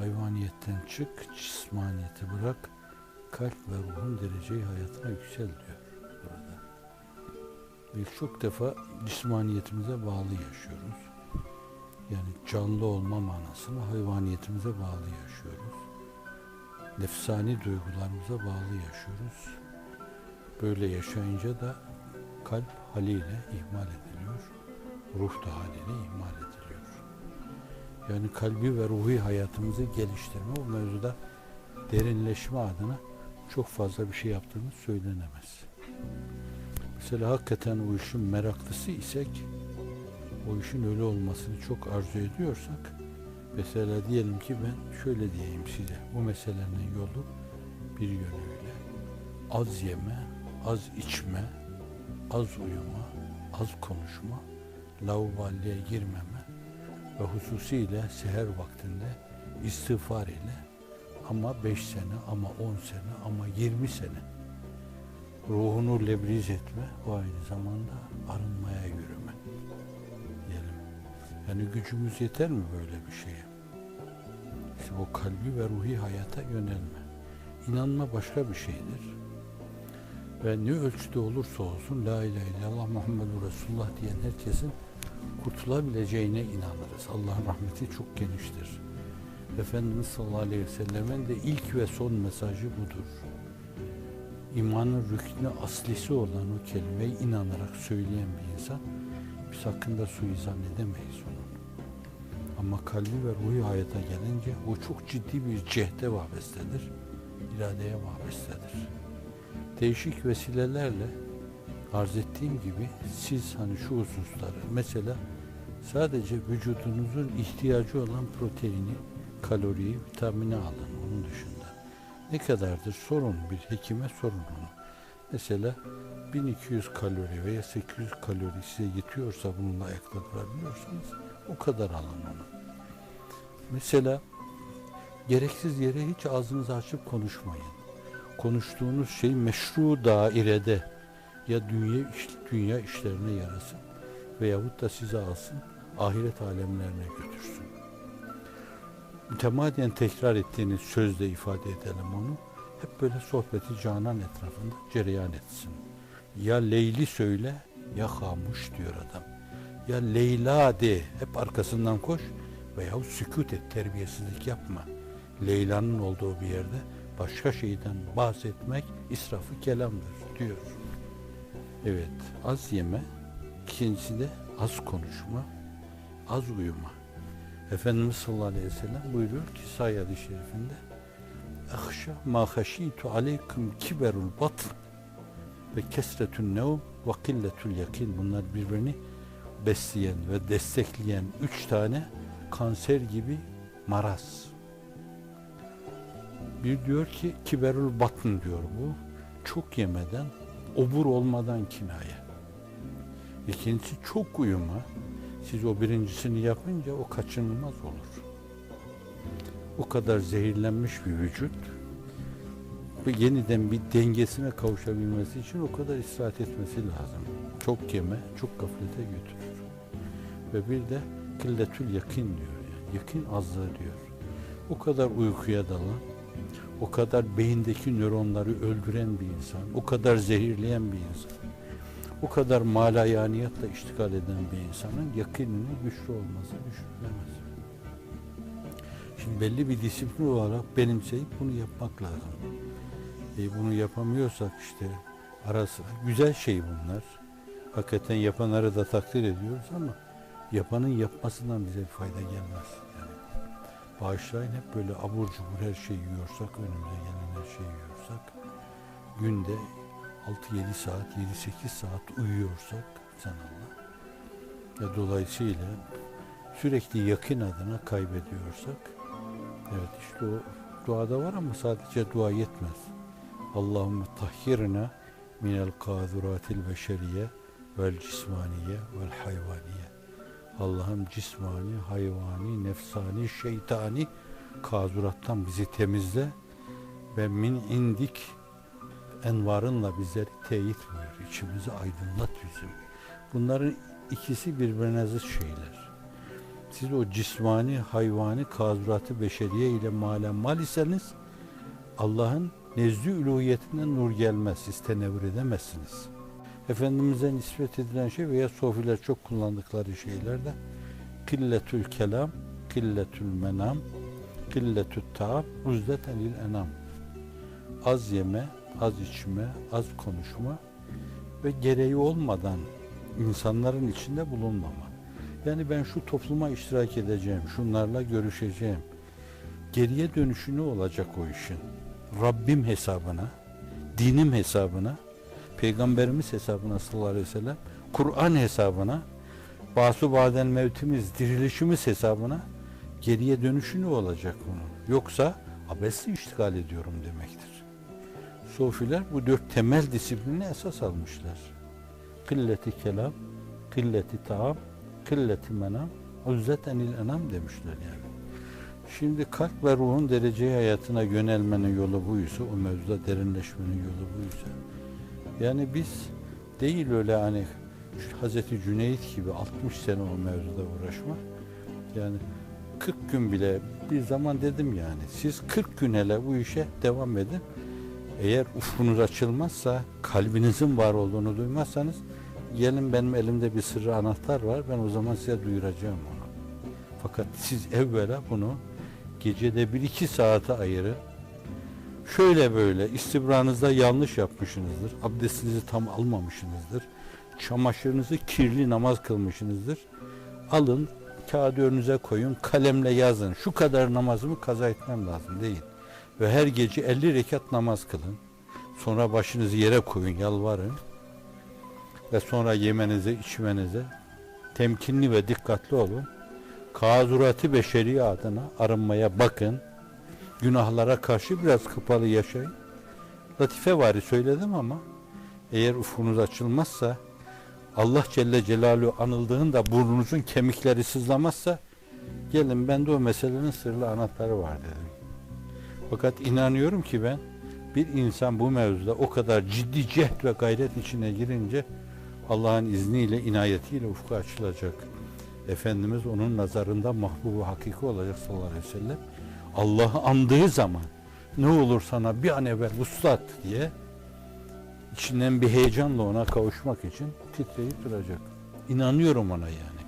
Hayvaniyetten çık, cismaniyeti bırak, kalp ve ruhun dereceyi hayatına yüksel diyor burada. Biz çok defa cismaniyetimize bağlı yaşıyoruz. Yani canlı olma manasını hayvaniyetimize bağlı yaşıyoruz. Nefsani duygularımıza bağlı yaşıyoruz. Böyle yaşayınca da kalp haliyle ihmal ediliyor. Ruh da haliyle ihmal ediliyor. Yani kalbi ve ruhi hayatımızı geliştirme o mevzuda derinleşme adına çok fazla bir şey yaptığımız söylenemez. Mesela hakikaten o işin meraklısı isek o işin öyle olmasını çok arzu ediyorsak mesela diyelim ki ben şöyle diyeyim size bu meselenin yolu bir yönüyle az yeme, az içme, az uyuma, az konuşma, laubaliye girmeme ve hususiyle seher vaktinde istiğfar ile ama 5 sene ama 10 sene ama 20 sene ruhunu lebriz etme o aynı zamanda arınmaya yürüme diyelim. Yani gücümüz yeter mi böyle bir şeye? İşte o kalbi ve ruhi hayata yönelme. İnanma başka bir şeydir. Ve ne ölçüde olursa olsun La ilahe illallah Muhammedur Resulullah diyen herkesin kurtulabileceğine inanırız. Allah'ın rahmeti çok geniştir. Efendimiz sallallahu aleyhi ve sellemin de ilk ve son mesajı budur. İmanın rüknü aslisi olan o kelimeyi inanarak söyleyen bir insan biz hakkında suizan edemeyiz onun. Ama kalbi ve ruhi hayata gelince o çok ciddi bir cehde vabestedir, iradeye vabestedir. Değişik vesilelerle arz ettiğim gibi siz hani şu hususları mesela sadece vücudunuzun ihtiyacı olan proteini, kaloriyi, vitamini alın onun dışında. Ne kadardır sorun bir hekime sorun onu. Mesela 1200 kalori veya 800 kalori size yetiyorsa bununla ayakta durabiliyorsanız o kadar alın onu. Mesela gereksiz yere hiç ağzınızı açıp konuşmayın. Konuştuğunuz şey meşru dairede ya dünya, dünya işlerine yarasın veyahut da sizi alsın ahiret alemlerine götürsün. Mütemadiyen tekrar ettiğiniz sözle ifade edelim onu. Hep böyle sohbeti canan etrafında cereyan etsin. Ya Leyli söyle ya hamuş diyor adam. Ya Leyla de hep arkasından koş veya sükut et terbiyesizlik yapma. Leyla'nın olduğu bir yerde başka şeyden bahsetmek israfı kelamdır diyor. Evet az yeme ikincisi de az konuşma az uyuma. Efendimiz sallallahu aleyhi ve sellem buyuruyor ki say hadis-i şerifinde Ahşa ma haşitu aleykum kiberul batn ve kesretün nevm ve killetul yakin bunlar birbirini besleyen ve destekleyen üç tane kanser gibi maraz. Bir diyor ki kiberul batn diyor bu. Çok yemeden, obur olmadan kinaye. İkincisi çok uyuma. Siz o birincisini yapınca o kaçınılmaz olur. O kadar zehirlenmiş bir vücut ve yeniden bir dengesine kavuşabilmesi için o kadar istirahat etmesi lazım. Çok yeme, çok gaflete götürür. Ve bir de killetül yakin diyor yani. Yakin azlığı diyor. O kadar uykuya dalan, o kadar beyindeki nöronları öldüren bir insan, o kadar zehirleyen bir insan, o kadar malayaniyatla iştigal eden bir insanın yakininin güçlü olması düşünülemez. Şimdi belli bir disiplin olarak benimseyip bunu yapmak lazım. E bunu yapamıyorsak işte arası güzel şey bunlar. Hakikaten yapanları da takdir ediyoruz ama yapanın yapmasından bize bir fayda gelmez. Bağışlayın hep böyle abur cubur her şeyi yiyorsak, önümüze gelen her şeyi yiyorsak günde 6-7 saat, 7-8 saat uyuyorsak sen Allah ve dolayısıyla sürekli yakın adına kaybediyorsak evet işte o duada var ama sadece dua yetmez. Allahümme tahhirna minel kaduratil beşeriye vel cismaniye vel hayvaniye. Allah'ım cismani, hayvani, nefsani, şeytani kazurattan bizi temizle ve min indik envarınla bizleri teyit buyur. İçimizi aydınlat bizim. Bunların ikisi birbirine zıt şeyler. siz o cismani, hayvani, kazuratı beşeriye ile malen mal iseniz Allah'ın nezd-i üluhiyetinden nur gelmez. Siz tenevvür edemezsiniz. Efendimiz'e nispet edilen şey veya sofiler çok kullandıkları şeyler de killetül kelam, killetül menam, killetül taab, uzdeten lil enam. Az yeme, az içme, az konuşma ve gereği olmadan insanların içinde bulunmama. Yani ben şu topluma iştirak edeceğim, şunlarla görüşeceğim. Geriye dönüşü ne olacak o işin? Rabbim hesabına, dinim hesabına, Peygamberimiz hesabına sallallahu aleyhi ve sellem, Kur'an hesabına, basu baden mevtimiz, dirilişimiz hesabına geriye dönüşü ne olacak bunun? Yoksa abesle iştigal ediyorum demektir. Sofiler bu dört temel disiplini esas almışlar. Kılleti kelam, kılleti taam, kılleti menam, uzzeten il enam demişler yani. Şimdi kalp ve ruhun dereceye hayatına yönelmenin yolu buysa, o mevzuda derinleşmenin yolu buysa, yani biz değil öyle hani Hazreti Cüneyt gibi 60 sene o mevzuda uğraşmak, yani 40 gün bile bir zaman dedim yani, siz 40 gün hele bu işe devam edin, eğer ufkunuz açılmazsa, kalbinizin var olduğunu duymazsanız, gelin benim elimde bir sırrı anahtar var, ben o zaman size duyuracağım onu. Fakat siz evvela bunu gecede bir iki saate ayırın. Şöyle böyle istibranızda yanlış yapmışsınızdır. Abdestinizi tam almamışsınızdır. Çamaşırınızı kirli namaz kılmışsınızdır. Alın kağıdı önünüze koyun kalemle yazın. Şu kadar namazımı kaza etmem lazım değil. Ve her gece 50 rekat namaz kılın. Sonra başınızı yere koyun yalvarın. Ve sonra yemenize içmenize temkinli ve dikkatli olun kazuratı beşeri adına arınmaya bakın. Günahlara karşı biraz kapalı yaşayın. Latife vari söyledim ama eğer ufkunuz açılmazsa Allah Celle Celaluhu anıldığında burnunuzun kemikleri sızlamazsa gelin bende o meselenin sırlı anahtarı var dedim. Fakat inanıyorum ki ben bir insan bu mevzuda o kadar ciddi cehd ve gayret içine girince Allah'ın izniyle, inayetiyle ufku açılacak. Efendimiz onun nazarında mahbubu hakiki olacak sallallahu aleyhi ve sellem. Allah'ı andığı zaman ne olur sana bir an evvel vuslat diye içinden bir heyecanla ona kavuşmak için titreyip duracak. İnanıyorum ona yani.